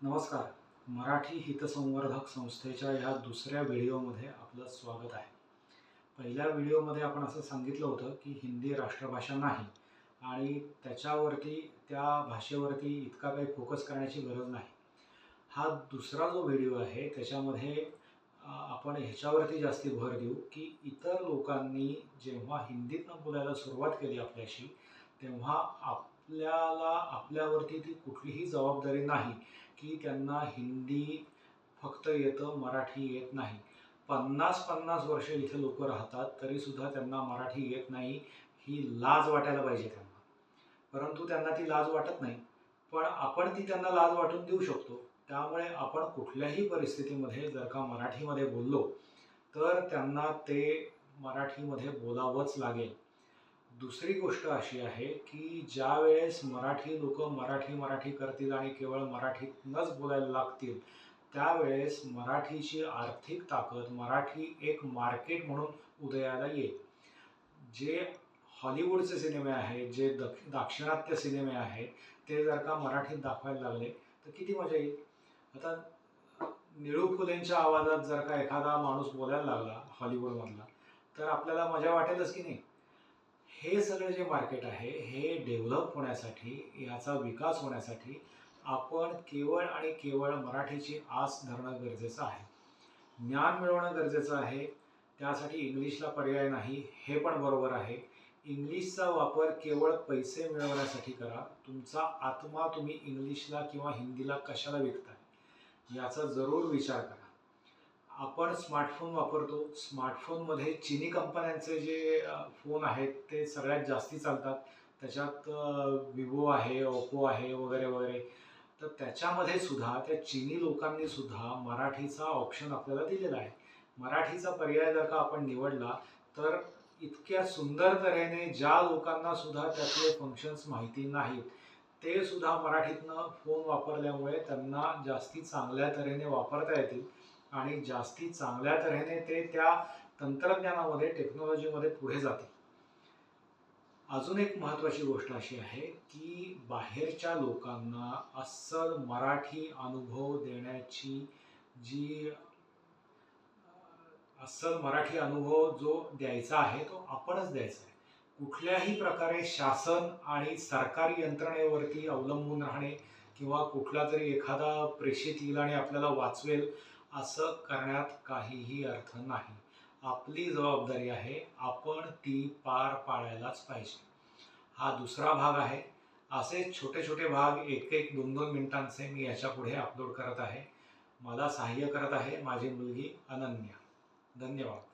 नमस्कार. मराठी हितसंवर्धक संस्थेच्या ह्या दुसऱ्या व्हिडिओमध्ये आपलं स्वागत आहे. पहिल्या व्हिडिओमध्ये आपण असं सांगितलं होतं की हिंदी राष्ट्रभाषा नाही आणि त्याच्यावरती त्या भाषेवरती इतका काही फोकस करण्याची गरज नाही. हा दुसरा जो व्हिडिओ आहे त्याच्यामध्ये आपण ह्याच्यावरती जास्ती भर देऊ की इतर लोकांनी जेव्हा हिंदीतनं बोलायला सुरुवात केली आपल्याशी तेव्हा आपल्याला आपल्यावरती ती कुठलीही जबाबदारी नाही. की त्यांना हिंदी फक्त येतं मराठी येत नाही. पन्नास पन्नास वर्ष इथे लोक राहतात तरीसुद्धा त्यांना मराठी येत नाही ही लाज वाटायला पाहिजे त्यांना. परंतु त्यांना ती लाज वाटत नाही. पण आपण ती त्यांना लाज वाटून देऊ शकतो. त्यामुळे आपण कुठल्याही परिस्थितीमध्ये जर का मराठीमध्ये बोललो तर त्यांना ते मराठीमध्ये बोलावंच लागेल. दुसरी गोष्ट अशी आहे की ज्या वेळेस मराठी लोक मराठी मराठी करतील आणि केवळ मराठीतनंच बोलायला लागतील त्यावेळेस मराठीची आर्थिक ताकद मराठी एक मार्केट म्हणून उदयाला येईल. जे हॉलिवूडचे सिनेमे आहेत जे दक्ष दाक्षिणात्य सिनेमे आहेत ते जर का मराठीत दाखवायला लागले तर किती मजा येईल? आता निळू फुलेंच्या आवाजात जर का एखादा माणूस बोलायला लागला हॉलिवूडमधला तर आपल्याला मजा वाटेलच की नाही? हे सगळं जे मार्केट आहे हे डेव्हलप होण्यासाठी याचा विकास होण्यासाठी आपण केवळ आणि केवळ मराठीची आस धरणं गरजेचं आहे. ज्ञान मिळवणं गरजेचं आहे. त्यासाठी इंग्लिशला पर्याय नाही हे पण बरोबर आहे. इंग्लिशचा वापर केवळ पैसे मिळवण्यासाठी करा. तुमचा आत्मा तुम्ही इंग्लिशला किंवा हिंदीला कशाला विकताय? याचा जरूर विचार करा. आपण स्मार्टफोन वापरतो. स्मार्टफोनमध्ये चिनी कंपन्यांचे जे फोन आहेत ते सगळ्यात जास्ती चालतात. त्याच्यात विवो आहे ओप्पो आहे वगैरे वगैरे. तर त्याच्यामध्ये सुद्धा त्या चिनी लोकांनी सुद्धा मराठीचा ऑप्शन आपल्याला दिलेला आहे. मराठीचा पर्याय जर का आपण निवडला तर इतक्या सुंदर तऱ्हेने ज्या लोकांना सुद्धा त्यातले फंक्शन्स माहिती नाहीत ते सुद्धा मराठीतनं फोन वापरल्यामुळे त्यांना जास्ती चांगल्या तऱ्हेने वापरता येतील. आणि जास्ती चांगल्या तऱ्हेने ते त्या तंत्रज्ञानामध्ये टेक्नॉलॉजीमध्ये पुढे जातील. अजून एक महत्त्वाची गोष्ट अशी आहे की बाहेरच्या लोकांना अस्सल मराठी अनुभव देण्याची जी अस्सल मराठी अनुभव जो द्यायचा आहे तो आपणच द्यायचा आहे. कुठल्याही प्रकारे शासन आणि सरकारी यंत्रणेवरती अवलंबून राहणे किंवा कुठला तरी एखादा प्रेषित येईल आणि आपल्याला वाचवेल असं करण्यात काहीही अर्थ नाही. आपली जबाबदारी आहे आपण ती पार पाडायलाच पाहिजे. हा दुसरा भाग आहे. असे छोटे छोटे भाग एक एक दोन दोन मिनिटांचे मी याच्यापुढे अपलोड करत आहे. मला सहाय्य करत आहे माझी मुलगी अनन्या. धन्यवाद.